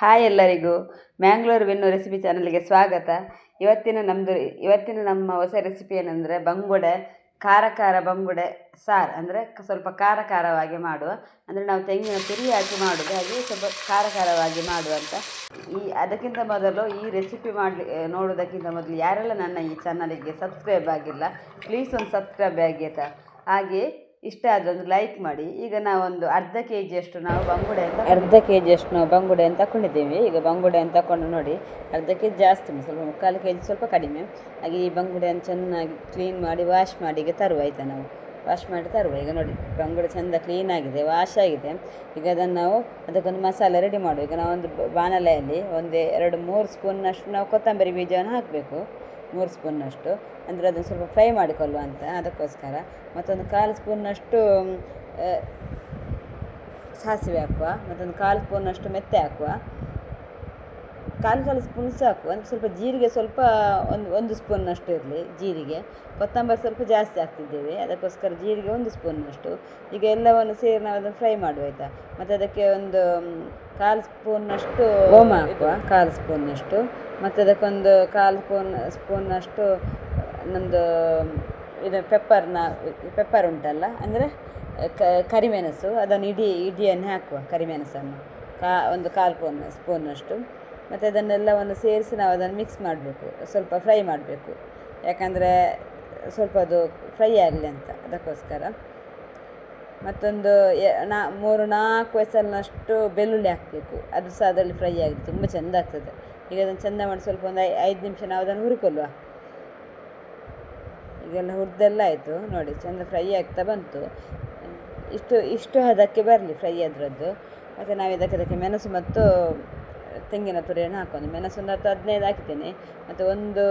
Hi ಎಲ್ಲರಿಗೂ ಮ್ಯಾಂಗ್ಳೂರು ಬೆನ್ನು recipe ಚಾನಲ್ಗೆ ಸ್ವಾಗತ. ಇವತ್ತಿನ ನಮ್ಮದು ಇವತ್ತಿನ ನಮ್ಮ ಹೊಸ ರೆಸಿಪಿ ಏನಂದರೆ ಬಂಗುಡೆ, ಖಾರ ಖಾರ ಬಂಗುಡೆ ಸಾರು ಅಂದರೆ ಸ್ವಲ್ಪ ಖಾರ ಖಾರವಾಗಿ ಮಾಡುವ. ಅಂದರೆ ನಾವು ತೆಂಗಿನ ತುರಿ ಹಾಕಿ ಮಾಡೋದು, ಹಾಗೆ ಸ್ವಲ್ಪ ಖಾರ ಖಾರವಾಗಿ ಮಾಡುವಂತ ಈ ಅದಕ್ಕಿಂತ ಮೊದಲು ಈ ರೆಸಿಪಿ ಮಾಡಲಿ ನೋಡೋದಕ್ಕಿಂತ ಮೊದಲು ಯಾರೆಲ್ಲ ನನ್ನ ಈ ಚಾನಲಿಗೆ ಸಬ್ಸ್ಕ್ರೈಬ್ ಆಗಿಲ್ಲ ಪ್ಲೀಸ್ ಒಂದು ಸಬ್ಸ್ಕ್ರೈಬ್ ಆಗಿ ಆಯ್ತಾ ಹಾಗೆ ಇಷ್ಟ ಆದರೆ ಒಂದು ಲೈಕ್ ಮಾಡಿ. ಈಗ ನಾವೊಂದು ಅರ್ಧ ಕೆ ಜಿಯಷ್ಟು ನಾವು ಬಂಗುಡೆ ಅಂತ ಅರ್ಧ ಕೆ ಜಿಯಷ್ಟು ನಾವು ಬಂಗುಡೆ ಅಂತ ತಗೊಂಡಿದ್ದೇವೆ ಈಗ ಬಂಗುಡೆ ಅಂತ ತಗೊಂಡು ನೋಡಿ, ಅರ್ಧ ಕೆ ಜಿ ಜಾಸ್ತಿ ಸ್ವಲ್ಪ ಮುಕ್ಕಾಲು ಕೆ ಜಿ ಸ್ವಲ್ಪ ಕಡಿಮೆ. ಹಾಗೆ ಈ ಬಂಗುಡೆಯನ್ನು ಚೆನ್ನಾಗಿ ಕ್ಲೀನ್ ಮಾಡಿ ವಾಶ್ ಮಾಡಿ ಈಗ ತರುವ ಆಯಿತಾ ನಾವು? ವಾಶ್ ಮಾಡಿ ತರುವ. ಈಗ ನೋಡಿ, ಬಂಗುಡೆ ಚೆಂದ ಕ್ಲೀನ್ ಆಗಿದೆ ವಾಶ್ ಆಗಿದೆ. ಈಗ ಅದನ್ನು ನಾವು ಅದಕ್ಕೊಂದು ಮಸಾಲೆ ರೆಡಿ ಮಾಡುವ. ಈಗ ನಾವೊಂದು ಬಾಣಲೆಯಲ್ಲಿ ಒಂದು ಎರಡು ಮೂರು ಸ್ಪೂನ್ನಷ್ಟು ನಾವು ಕೊತ್ತಂಬರಿ ಬೀಜವನ್ನು ಹಾಕಬೇಕು. ಮೂರು ಸ್ಪೂನ್ನಷ್ಟು ಅಂದರೆ ಅದನ್ನು ಸ್ವಲ್ಪ ಫ್ರೈ ಮಾಡಿಕೊಳ್ಳುವ ಅಂತ, ಅದಕ್ಕೋಸ್ಕರ. ಮತ್ತೊಂದು ಕಾಲು ಸ್ಪೂನ್ನಷ್ಟು ಸಾಸಿವೆ ಹಾಕುವ, ಮತ್ತೊಂದು ಕಾಲು ಸ್ಪೂನ್ನಷ್ಟು ಮೆತ್ತೆ ಹಾಕುವ. ಕಾಲು ಕಾಲು ಸ್ಪೂನ್ ಸಾಕು ಒಂದು ಸ್ವಲ್ಪ ಜೀರಿಗೆ ಸ್ವಲ್ಪ ಒಂದು ಒಂದು ಸ್ಪೂನ್ನಷ್ಟು ಇರಲಿ ಜೀರಿಗೆ. ಕೊತ್ತಂಬರಿ ಸ್ವಲ್ಪ ಜಾಸ್ತಿ ಹಾಕ್ತಿದ್ದೇವೆ. ಅದಕ್ಕೋಸ್ಕರ ಜೀರಿಗೆ ಒಂದು ಸ್ಪೂನ್ನಷ್ಟು ಈಗ ಎಲ್ಲವನ್ನು ಸೇರಿ ನಾವು ಅದನ್ನು ಫ್ರೈ ಮಾಡುವ ಆಯಿತಾ? ಮತ್ತು ಅದಕ್ಕೆ ಒಂದು ಕಾಲು ಸ್ಪೂನ್ನಷ್ಟು ಓಮ ಹಾಕುವ. ಕಾಲು ಸ್ಪೂನ್ನಷ್ಟು ಮತ್ತು ಅದಕ್ಕೊಂದು ಕಾಲು ಸ್ಪೂನ್ ಸ್ಪೂನ್ನಷ್ಟು ನಮ್ಮದು ಇದು ಪೆಪ್ಪರ್ನ ಪೆಪ್ಪರ್ ಉಂಟಲ್ಲ? ಅಂದರೆ ಕ ಕರಿಮೆಣಸು. ಅದನ್ನು ಇಡೀ ಇಡಿಯನ್ನು ಹಾಕುವ ಕರಿಮೆಣಸನ್ನು. ಕಾ ಒಂದು ಕಾಲು ಸ್ಪೂನ್ ಸ್ಪೂನ್ನಷ್ಟು ಮತ್ತು ಅದನ್ನೆಲ್ಲವನ್ನು ಸೇರಿಸಿ ನಾವು ಅದನ್ನು ಮಿಕ್ಸ್ ಮಾಡಬೇಕು, ಸ್ವಲ್ಪ ಫ್ರೈ ಮಾಡಬೇಕು. ಯಾಕಂದರೆ ಸ್ವಲ್ಪ ಅದು ಫ್ರೈ ಆಗಲಿ ಅಂತ, ಅದಕ್ಕೋಸ್ಕರ. ಮತ್ತೊಂದು ನಾ, ಮೂರು ನಾಲ್ಕು ವಯಸ್ಸಲ್ಲಷ್ಟು ಬೆಳ್ಳುಳ್ಳಿ ಹಾಕಬೇಕು. ಅದು ಸಹ ಅದರಲ್ಲಿ ಫ್ರೈ ಆಗಿದೆ ತುಂಬ ಚೆಂದ ಆಗ್ತದೆ. ಈಗ ಅದನ್ನು ಚೆಂದ ಮಾಡಿ ಸ್ವಲ್ಪ ಒಂದು ಐದು ನಿಮಿಷ ನಾವು ಅದನ್ನು ಹುರ್ಕೊಳ್ಳುವ. ಈಗೆಲ್ಲ ಹುರಿದೆಲ್ಲ ಆಯಿತು, ನೋಡಿ ಚೆಂದ ಫ್ರೈ ಆಗ್ತಾ ಬಂತು. ಇಷ್ಟು ಇಷ್ಟು ಹದಕ್ಕೆ ಬರಲಿ ಫ್ರೈ ಅದರದ್ದು. ಮತ್ತು ನಾವು ಇದಕ್ಕೆ ಅದಕ್ಕೆ ಮೆಣಸು ಮತ್ತು ತೆಂಗಿನ ತುರಿಯನ್ನು ಹಾಕೋದು ಮೆಣಸನ್ನು ಹತ್ತು ಹದಿನೈದು ಹಾಕಿದ್ದೇನೆ. ಮತ್ತು ಒಂದು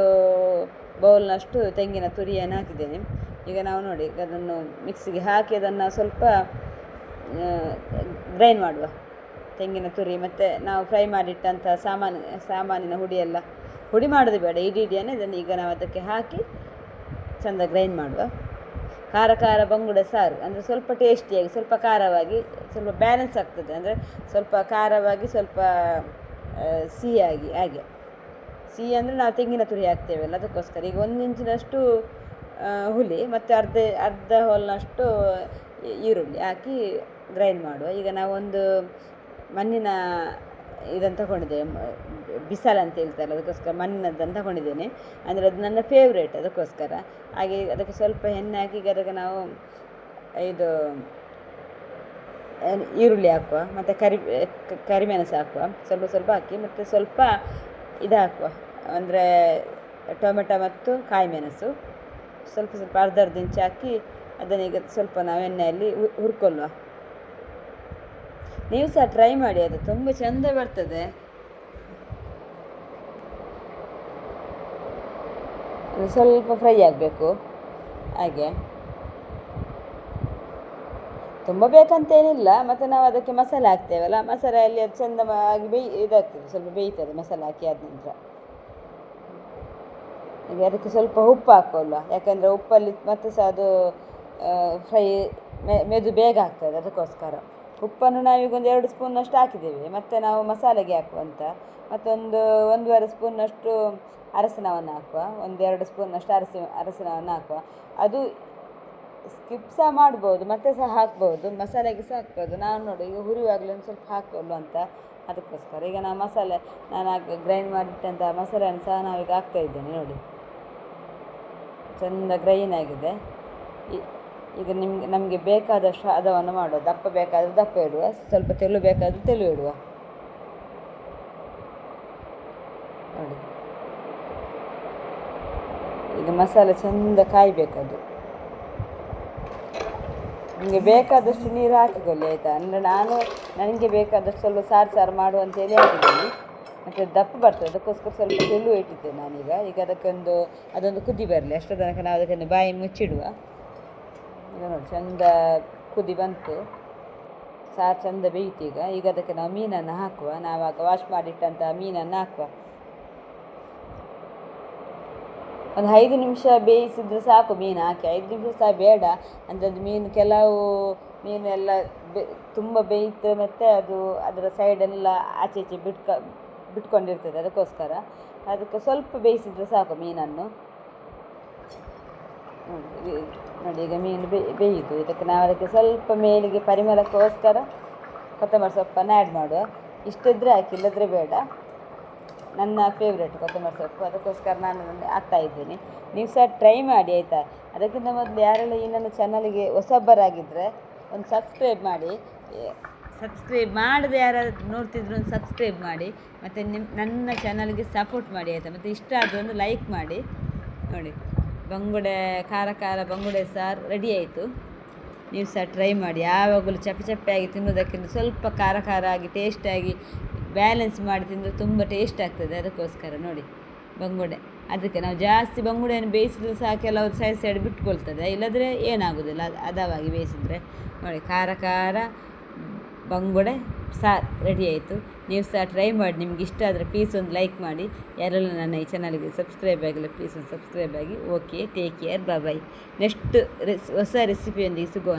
ಬೌಲ್ನಷ್ಟು ತೆಂಗಿನ ತುರಿಯನ್ನು ಹಾಕಿದ್ದೇನೆ. ಈಗ ನಾವು ನೋಡಿ, ಅದನ್ನು ಮಿಕ್ಸಿಗೆ ಹಾಕಿ ಅದನ್ನು ಸ್ವಲ್ಪ ಗ್ರೈಂಡ್ ಮಾಡುವ. ತೆಂಗಿನ ತುರಿ ಮತ್ತು ನಾವು ಫ್ರೈ ಮಾಡಿಟ್ಟಂಥ ಸಾಮಾನು, ಸಾಮಾನಿನ ಹುಡಿಯೆಲ್ಲ ಹುಡಿ ಮಾಡೋದು ಬೇಡ. ಇಡೀ ಇಡಿಯನ್ನು ಇದನ್ನು ಈಗ ನಾವು ಅದಕ್ಕೆ ಹಾಕಿ ಚೆಂದ ಗ್ರೈಂಡ್ ಮಾಡುವ. ಖಾರ ಖಾರ ಬಂಗುಡೆ ಸಾರು, ಅಂದರೆ ಸ್ವಲ್ಪ ಟೇಸ್ಟಿಯಾಗಿ ಸ್ವಲ್ಪ ಖಾರವಾಗಿ, ಸ್ವಲ್ಪ ಬ್ಯಾಲೆನ್ಸ್ ಆಗ್ತದೆ. ಅಂದರೆ ಸ್ವಲ್ಪ ಖಾರವಾಗಿ ಸ್ವಲ್ಪ ಸಿಹಿಯಾಗಿ ಹಾಗೆ. ಸಿಹಿ ಅಂದರೆ ನಾವು ತೆಂಗಿನ ತುರಿ ಹಾಕ್ತೇವಲ್ಲ ಅದಕ್ಕೋಸ್ಕರ. ಈಗ ಒಂದು ಇಂಚಿನಷ್ಟು ಹುಲಿ ಮತ್ತು ಅರ್ಧ ಅರ್ಧ ಹೋಲ್ನಷ್ಟು ಈರುಳ್ಳಿ ಹಾಕಿ ಗ್ರೈಂಡ್ ಮಾಡುವ. ಈಗ ನಾವೊಂದು ಮಣ್ಣಿನ ಇದನ್ನು ತಗೊಂಡಿದ್ದೇವೆ ಬಿಸಲ್ ಅಂತ ಹೇಳ್ತಾರೆ ಅದಕ್ಕೋಸ್ಕರ ಮಣ್ಣಿನದ್ದನ್ನು ತಗೊಂಡಿದ್ದೇನೆ. ಅಂದರೆ ಅದು ನನ್ನ ಫೇವ್ರೇಟ್ ಅದಕ್ಕೋಸ್ಕರ. ಹಾಗೆ ಅದಕ್ಕೆ ಸ್ವಲ್ಪ ಎಣ್ಣೆ ಹಾಕಿ ಈಗ ಅದಕ್ಕೆ ನಾವು ಇದು ಈರುಳ್ಳಿ ಹಾಕುವ, ಮತ್ತು ಕರಿ ಕರಿಮೆಣಸು ಹಾಕುವ, ಸ್ವಲ್ಪ ಸ್ವಲ್ಪ ಹಾಕಿ, ಮತ್ತು ಸ್ವಲ್ಪ ಇದು ಹಾಕುವ ಅಂದರೆ ಟೊಮೆಟೊ ಮತ್ತು ಕಾಯಿ ಮೆಣಸು ಸ್ವಲ್ಪ ಸ್ವಲ್ಪ ಅರ್ಧ ಅರ್ಧ ಇಂಚು ಹಾಕಿ ಅದನ್ನು ಈಗ ಸ್ವಲ್ಪ ನಾವು ಎಣ್ಣೆಯಲ್ಲಿ ಹುರ್ಕೊಳ್ಳುವ. ನೀವು ಸಹ ಟ್ರೈ ಮಾಡಿ, ಅದು ತುಂಬ ಚೆಂದ ಬರ್ತದೆ. ಸ್ವಲ್ಪ ಫ್ರೈ ಆಗಬೇಕು. ಹಾಗೆ. ತುಂಬ ಬೇಕಂತೇನಿಲ್ಲ, ಮತ್ತು ನಾವು ಅದಕ್ಕೆ ಮಸಾಲೆ ಹಾಕ್ತೇವಲ್ಲ ಮಸಾಲೆಯಲ್ಲಿ ಅದು ಚೆಂದ ಆಗಿ ಬೇಯ್ ಇದಾಗ್ತದೆ, ಸ್ವಲ್ಪ ಬೇಯ್ತದೆ ಮಸಾಲೆ ಹಾಕಿ ಆದ ನಂತರ. ಈಗ ಅದಕ್ಕೆ ಸ್ವಲ್ಪ ಉಪ್ಪು ಹಾಕೋಲ್ವ, ಯಾಕಂದರೆ ಉಪ್ಪಲ್ಲಿ ಮತ್ತೆ ಸಹ ಅದು ಫ್ರೈ ಮೆದು ಬೇಗ ಆಗ್ತದೆ ಅದಕ್ಕೋಸ್ಕರ. ಉಪ್ಪನ್ನು ನಾವೀಗ ಒಂದು ಎರಡು ಸ್ಪೂನಷ್ಟು ಹಾಕಿದ್ದೇವೆ, ಮತ್ತು ನಾವು ಮಸಾಲೆಗೆ ಹಾಕುವಂತ, ಮತ್ತೊಂದು ಒಂದೂವರೆ ಸ್ಪೂನಷ್ಟು ಅರಸಿನವನ್ನು ಹಾಕುವ, ಒಂದೆರಡು ಸ್ಪೂನಷ್ಟು ಅರಸಿ ಅರಸಿನವನ್ನು ಹಾಕುವ. ಅದು ಸ್ಕಿಪ್ ಸಹ ಮಾಡ್ಬೋದು, ಮತ್ತೆ ಸಹ ಹಾಕ್ಬೋದು, ಮಸಾಲೆಗೆ ಸಹ ಹಾಕ್ಬೋದು. ನಾನು ನೋಡಿ, ಈಗ ಹುರಿಯುವಾಗಲೇ ಒಂದು ಸ್ವಲ್ಪ ಹಾಕ್ಕೊಳ್ಳು ಅಂತ. ಅದಕ್ಕೋಸ್ಕರ ಈಗ ನಾನು ಮಸಾಲೆ, ನಾನು ಗ್ರೈಂಡ್ ಮಾಡಿಟ್ಟಂಥ ಮಸಾಲೆಯನ್ನು ಸಹ ನಾವೀಗ ಹಾಕ್ತಾ ಇದ್ದೇನೆ, ನೋಡಿ. ಚೆಂದ ಗ್ರೈನ್ ಆಗಿದೆ. ಈಗ ನಿಮಗೆ, ನಮಗೆ ಬೇಕಾದಷ್ಟು ಹದವನ್ನು ಮಾಡುವ ದಪ್ಪ ಬೇಕಾದರೆ ದಪ್ಪ ಇಡುವ, ಸ್ವಲ್ಪ ತೆಳು ಬೇಕಾದರೂ ತೆಳು ಇಡುವ. ನೋಡಿ. ಈಗ ಮಸಾಲೆ ಚೆಂದ ಕಾಯಬೇಕದು. ನಿಮಗೆ ಬೇಕಾದಷ್ಟು ನೀರು ಹಾಕಿಕೊಳ್ಳಿ ಆಯಿತಾ? ಅಂದರೆ ನಾನು ನನಗೆ ಬೇಕಾದಷ್ಟು ಸ್ವಲ್ಪ ಸಾರು ಸಾರು ಮಾಡು ಅಂತೇಳಿ ಹಾಕಿದ್ದೀನಿ ಮತ್ತು ದಪ್ಪ ಬರ್ತದೆ, ಅದಕ್ಕೋಸ್ಕರ ಸ್ವಲ್ಪ ತೆಳು ಇಟ್ಟಿದ್ದೆ ನಾನೀಗ. ಈಗ ಅದಕ್ಕೊಂದು, ಅದೊಂದು ಕುದಿ ಬರಲಿ. ಅಷ್ಟು ತನಕ ನಾವು ಅದಕ್ಕೊಂದು ಬಾಯಿ ಮುಚ್ಚಿಡುವ. ಈಗ ನೋಡಿ, ಚಂದ ಕುದಿ ಬಂತು. ಸಾರು ಚಂದ ಬೇಯ್ತು ಈಗ. ಈಗ ಅದಕ್ಕೆ ನಾವು ಮೀನನ್ನು ಹಾಕುವ. ನಾವಾಗ ವಾಶ್ ಮಾಡಿಟ್ಟಂಥ ಮೀನನ್ನು ಹಾಕುವ. ಒಂದು ಐದು ನಿಮಿಷ ಬೇಯಿಸಿದರೆ ಸಾಕು ಮೀನು ಹಾಕಿ. ಐದು ನಿಮಿಷ ಸಹ ಬೇಡ. ಅಂದರೆ ಅದು ಮೀನು ಕೆಲವು ಮೀನು ಎಲ್ಲ ಬೆ, ತುಂಬ ಬೇಯಿತು ಮತ್ತು ಅದು ಅದರ ಸೈಡೆಲ್ಲ ಆಚೆ ಈಚೆ ಬಿಟ್ಕ, ಬಿಟ್ಕೊಂಡಿರ್ತದೆ ಅದಕ್ಕೋಸ್ಕರ. ಅದಕ್ಕೆ ಸ್ವಲ್ಪ ಬೇಯಿಸಿದರೆ ಸಾಕು ಮೀನನ್ನು. ನೋಡಿ ಈಗ ಮೀನು ಬೇಯಿತು ಇದಕ್ಕೆ ನಾವು ಅದಕ್ಕೆ ಸ್ವಲ್ಪ ಮೇಲಿಗೆ ಪರಿಮಳಕ್ಕೋಸ್ಕರ ಕೊತ್ತಂಬರಿ ಸೊಪ್ಪನ್ನು ಆ್ಯಡ್ ಮಾಡುವ. ಇಷ್ಟಿದ್ರೆ ಹಾಕಿ, ಇಲ್ಲದ್ರೆ ಬೇಡ. ನನ್ನ ಫೇವ್ರೇಟ್ ಕೊತ್ತಂಬರಿ ಸೊಪ್ಪು ಅದಕ್ಕೋಸ್ಕರ ನಾನು ಆಗ್ತಾ ಹಾಕ್ತಾ ಇದ್ದೀನಿ. ನೀವು ಸಹ ಟ್ರೈ ಮಾಡಿ, ಆಯಿತಾ? ಅದಕ್ಕಿಂತ ಮೊದಲು ಯಾರೆಲ್ಲ ಈ ನನ್ನ ಚಾನಲ್ಗೆ ಹೊಸಬರಾಗಿದ್ದರೆ ಒಂದು ಸಬ್ಸ್ಕ್ರೈಬ್ ಮಾಡಿ. ಸಬ್ಸ್ಕ್ರೈಬ್ ಮಾಡದೆ ಯಾರಾದ್ರು ನೋಡ್ತಿದ್ರು ಒಂದು ಸಬ್ಸ್ಕ್ರೈಬ್ ಮಾಡಿ. ಮತ್ತು ನಿಮ್ಮ ನನ್ನ ಚಾನಲ್ಗೆ ಸಪೋರ್ಟ್ ಮಾಡಿ, ಆಯಿತಾ? ಮತ್ತು ಇಷ್ಟ ಆದರೆ ಒಂದು ಲೈಕ್ ಮಾಡಿ. ನೋಡಿ, ಬಂಗುಡೆ, ಖಾರ ಖಾರ ಬಂಗುಡೆ ಸಾರು ರೆಡಿ ಆಯಿತು. ನೀವು ಸಹ ಟ್ರೈ ಮಾಡಿ. ಯಾವಾಗಲೂ ಚಪ್ಪೆ ಚಪ್ಪೆಯಾಗಿ ತಿನ್ನೋದಕ್ಕಿಂತ ಸ್ವಲ್ಪ ಖಾರ ಖಾರ ಆಗಿ ಟೇಸ್ಟಾಗಿ ಬ್ಯಾಲೆನ್ಸ್ ಮಾಡಿ ತಿಂದರೆ ತುಂಬ ಟೇಸ್ಟ್ ಆಗ್ತದೆ. ಅದಕ್ಕೋಸ್ಕರ ನೋಡಿ, ಬಂಗುಡೆ. ಅದಕ್ಕೆ ನಾವು ಜಾಸ್ತಿ ಬಂಗುಡೆಯನ್ನು ಬೇಯಿಸಿದ್ರೆ ಸಹ ಕೆಲವರು ಸೈಡ್ ಸೈಡ್ ಬಿಟ್ಕೊಳ್ತದೆ. ಇಲ್ಲದ್ರೆ ಏನಾಗೋದಿಲ್ಲ. ಅದು ಹದವಾಗಿ ಬೇಯಿಸಿದರೆ ನೋಡಿ, ಖಾರ ಖಾರ ಬಂಗುಡೆ ಸಾರು ರೆಡಿ ಆಯಿತು. ನೀವು ಸಹ ಟ್ರೈ ಮಾಡಿ, ನಿಮ್ಗೆ ಇಷ್ಟ ಆದರೆ ಪ್ಲೀಸ್ ಒಂದು ಲೈಕ್ ಮಾಡಿ. ಯಾರೆಲ್ಲ ನನ್ನ ಈ ಚಾನಲ್ಗೆ ಸಬ್ಸ್ಕ್ರೈಬ್ ಆಗಿಲ್ಲ ಪ್ಲೀಸ್ ಒಂದು ಸಬ್ಸ್ಕ್ರೈಬ್ ಆಗಿ. Okay take care bye next ರೆಸ್ ಹೊಸ ರೆಸಿಪಿಯೊಂದಿಗೆ ಸಿಗುವ